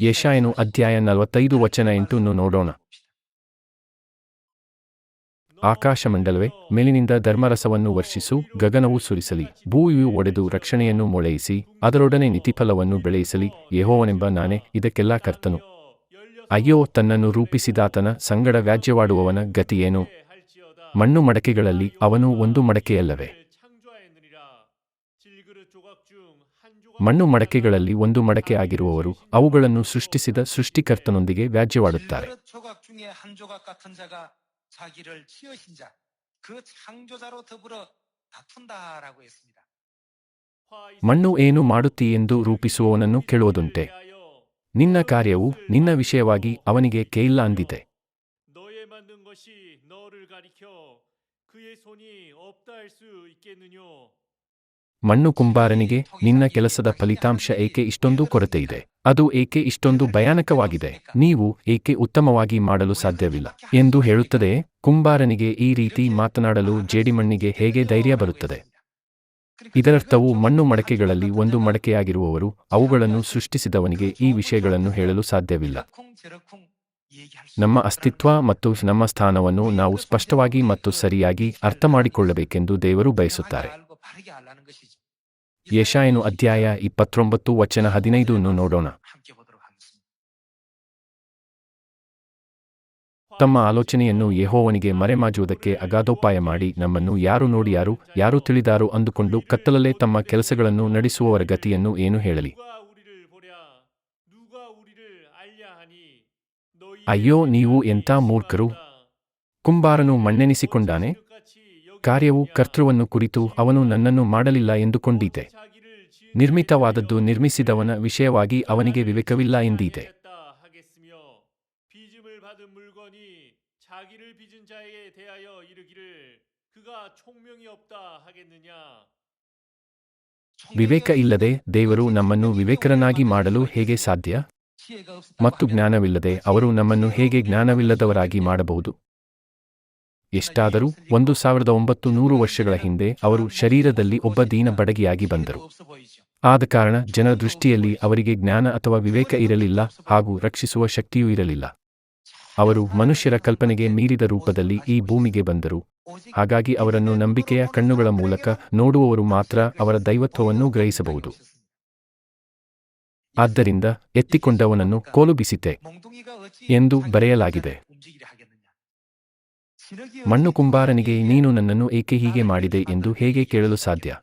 ಯೆಶಾಯನು ಅಧ್ಯಾಯ ನಲವತ್ತೈದು ವಚನ ಎಂಟನ್ನು ನೋಡೋಣ. ಆಕಾಶಮಂಡಲವೇ, ಮೇಲಿನಿಂದ ಧರ್ಮರಸವನ್ನು ವರ್ಷಿಸು, ಗಗನವು ಸುರಿಸಲಿ ಭೂಮಿಯು ಒಡೆದು ರಕ್ಷಣೆಯನ್ನು ಮೊಳೆಯಿಸಿ, ಅದರೊಡನೆ ನಿತಿಫಲವನ್ನು ಬೆಳೆಯಿಸಲಿ, ಯಹೋವನೆಂಬ ನಾನೇ, ಇದಕ್ಕೆಲ್ಲ ಕರ್ತನು. ಅಯ್ಯೋ, ತನ್ನನ್ನು ರೂಪಿಸಿದಾತನ ಸಂಗಡ ವ್ಯಾಜ್ಯವಾಡುವವನ ಗತಿಯೇನು ಮಣ್ಣು ಮಡಕೆಗಳಲ್ಲಿ ಅವನು ಒಂದು ಮಡಕೆಯಲ್ಲವೇ? ಮಣ್ಣು ಮಡಕೆಗಳಲ್ಲಿ ಒಂದು ಮಡಕೆ ಆಗಿರುವವರು ಅವುಗಳನ್ನು ಸೃಷ್ಟಿಸಿದ ಸೃಷ್ಟಿಕರ್ತನೊಂದಿಗೆ ವ್ಯಾಜ್ಯವಾಡುತ್ತಾರೆ. ಮಣ್ಣು ಏನು ಮಾಡುತ್ತಿ ಎಂದು ರೂಪಿಸುವವನನ್ನು ಕೇಳುವುದುಂಟೆ. ನಿನ್ನ ಕಾರ್ಯವು ನಿನ್ನ ವಿಷಯವಾಗಿ ಅವನಿಗೆ ಕೇಯಿಲ್ಲ ಅಂದಿದೆ ಮಣ್ಣು ಕುಂಬಾರನಿಗೆ, ನಿನ್ನ ಕೆಲಸದ ಫಲಿತಾಂಶ ಏಕೆ ಇಷ್ಟೊಂದು ಕೊರತೆಯಿದೆ? ಅದು ಏಕೆ ಇಷ್ಟೊಂದು ಭಯಾನಕವಾಗಿದೆ? ನೀವು ಏಕೆ ಉತ್ತಮವಾಗಿ ಮಾಡಲು ಸಾಧ್ಯವಿಲ್ಲ? ಎಂದು ಹೇಳುತ್ತದೆ, ಕುಂಬಾರನಿಗೆ ಈ ರೀತಿ ಮಾತನಾಡಲು ಜೇಡಿಮಣ್ಣಿಗೆ ಹೇಗೆ ಧೈರ್ಯ ಬರುತ್ತದೆ? ಇದರರ್ಥವು ಮಣ್ಣು ಮಡಕೆಗಳಲ್ಲಿ ಒಂದು ಮಡಕೆಯಾಗಿರುವವರು, ಅವುಗಳನ್ನು ಸೃಷ್ಟಿಸಿದವನಿಗೆ ಈ ವಿಷಯಗಳನ್ನು ಹೇಳಲು ಸಾಧ್ಯವಿಲ್ಲ. ನಮ್ಮ ಅಸ್ತಿತ್ವ ಮತ್ತು ನಮ್ಮ ಸ್ಥಾನವನ್ನು ನಾವು ಸ್ಪಷ್ಟವಾಗಿ ಮತ್ತು ಸರಿಯಾಗಿ ಅರ್ಥ ಮಾಡಿಕೊಳ್ಳಬೇಕೆಂದು ದೇವರು ಬಯಸುತ್ತಾರೆ. ಯಶಾಯನು ಅಧ್ಯಾಯ ಇಪ್ಪತ್ತೊಂಬತ್ತು ವಚನ ಹದಿನೈದನ್ನು ನೋಡೋಣ. ತಮ್ಮ ಆಲೋಚನೆಯನ್ನು ಯೆಹೋವನಿಗೆ ಮರೆಮಾಜುವುದಕ್ಕೆ ಅಗಾಧೋಪಾಯ ಮಾಡಿ ನಮ್ಮನ್ನು ಯಾರು ನೋಡಿಯಾರು ಯಾರು ತಿಳಿದಾರು ಅಂದುಕೊಂಡು ಕತ್ತಲಲ್ಲೇ ತಮ್ಮ ಕೆಲಸಗಳನ್ನು ನಡೆಸುವವರ ಗತಿಯನ್ನು ಏನು ಹೇಳಲಿ? ಅಯ್ಯೋ ನೀವು ಎಂಥ ಮೂರ್ಖರು? ಕುಂಬಾರನು ಮಣ್ಣೆನಿಸಿಕೊಂಡಾನೆ? ಕಾರ್ಯವು ಕರ್ತೃವನ್ನು ಕುರಿತು ಅವನು ನನ್ನನ್ನು ಮಾಡಲಿಲ್ಲ ಎಂದುಕೊಂಡಿದೆ ನಿರ್ಮಿತವಾದದ್ದು ನಿರ್ಮಿಸಿದವನ ವಿಷಯವಾಗಿ ಅವನಿಗೆ ವಿವೇಕವಿಲ್ಲ ಎಂದಿದೆ ವಿವೇಕ ಇಲ್ಲದೆ ದೇವರು ನಮ್ಮನ್ನು ವಿವೇಕರನಾಗಿ ಮಾಡಲು ಹೇಗೆ ಸಾಧ್ಯ? ಮತ್ತು ಜ್ಞಾನವಿಲ್ಲದೆ ಅವರು ನಮ್ಮನ್ನು ಹೇಗೆ ಜ್ಞಾನವಿಲ್ಲದವರಾಗಿ ಮಾಡಬಹುದು? ಎಷ್ಟಾದರೂ ಒಂದು ಸಾವಿರದ ಒಂಬತ್ತು ನೂರು ವರ್ಷಗಳ ಹಿಂದೆ ಅವರು ಶರೀರದಲ್ಲಿ ಒಬ್ಬ ದೀನ ಬಡಗಿಯಾಗಿ ಬಂದರು. ಆದ ಕಾರಣ ಜನರ ದೃಷ್ಟಿಯಲ್ಲಿ ಅವರಿಗೆ ಜ್ಞಾನ ಅಥವಾ ವಿವೇಕ ಇರಲಿಲ್ಲ ಹಾಗೂ ರಕ್ಷಿಸುವ ಶಕ್ತಿಯೂ ಇರಲಿಲ್ಲ. ಅವರು ಮನುಷ್ಯರ ಕಲ್ಪನೆಗೆ ಮೀರಿದ ರೂಪದಲ್ಲಿ ಈ ಭೂಮಿಗೆ ಬಂದರು. ಹಾಗಾಗಿ ಅವರನ್ನು ನಂಬಿಕೆಯ ಕಣ್ಣುಗಳ ಮೂಲಕ ನೋಡುವವರು ಮಾತ್ರ ಅವರ ದೈವತ್ವವನ್ನು ಗ್ರಹಿಸಬಹುದು. ಆದ್ದರಿಂದ ಎತ್ತಿಕೊಂಡವನನ್ನು ಕೋಲುಬಿಸಿತೆ ಎಂದು ಬರೆಯಲಾಗಿದೆ. ಮಣ್ಣು ಕುಂಬಾರನಿಗೆ ನೀನು ನನ್ನನ್ನು ಏಕೆ ಹೀಗೆ ಮಾಡಿದೆ ಎಂದು ಹೇಗೆ ಕೇಳಲು ಸಾಧ್ಯ?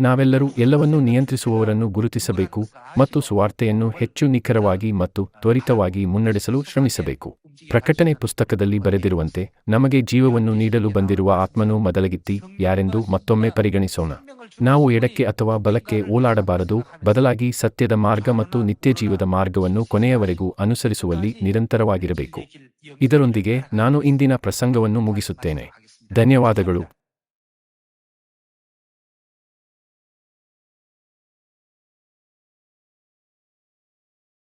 ನಾವೆಲ್ಲರೂ ಎಲ್ಲವನ್ನೂ ನಿಯಂತ್ರಿಸುವವರನ್ನು ಗುರುತಿಸಬೇಕು ಮತ್ತು ಸುವಾರ್ತೆಯನ್ನು ಹೆಚ್ಚು ನಿಖರವಾಗಿ ಮತ್ತು ತ್ವರಿತವಾಗಿ ಮುನ್ನಡೆಸಲು ಶ್ರಮಿಸಬೇಕು. ಪ್ರಕಟಣೆ ಪುಸ್ತಕದಲ್ಲಿ ಬರೆದಿರುವಂತೆ, ನಮಗೆ ಜೀವವನ್ನು ನೀಡಲು ಬಂದಿರುವ ಆತ್ಮನು ಮೊದಲಗಿತ್ತಿ, ಯಾರೆಂದು ಮತ್ತೊಮ್ಮೆ ಪರಿಗಣಿಸೋಣ. ನಾವು ಎಡಕ್ಕೆ ಅಥವಾ ಬಲಕ್ಕೆ ಓಲಾಡಬಾರದು, ಬದಲಾಗಿ ಸತ್ಯದ ಮಾರ್ಗ ಮತ್ತು ನಿತ್ಯ ಜೀವದ ಮಾರ್ಗವನ್ನು ಕೊನೆಯವರೆಗೂ ಅನುಸರಿಸುವಲ್ಲಿ ನಿರಂತರವಾಗಿರಬೇಕು. ಇದರೊಂದಿಗೆ ನಾನು ಇಂದಿನ ಪ್ರಸಂಗವನ್ನು ಮುಗಿಸುತ್ತೇನೆ. ಧನ್ಯವಾದಗಳು.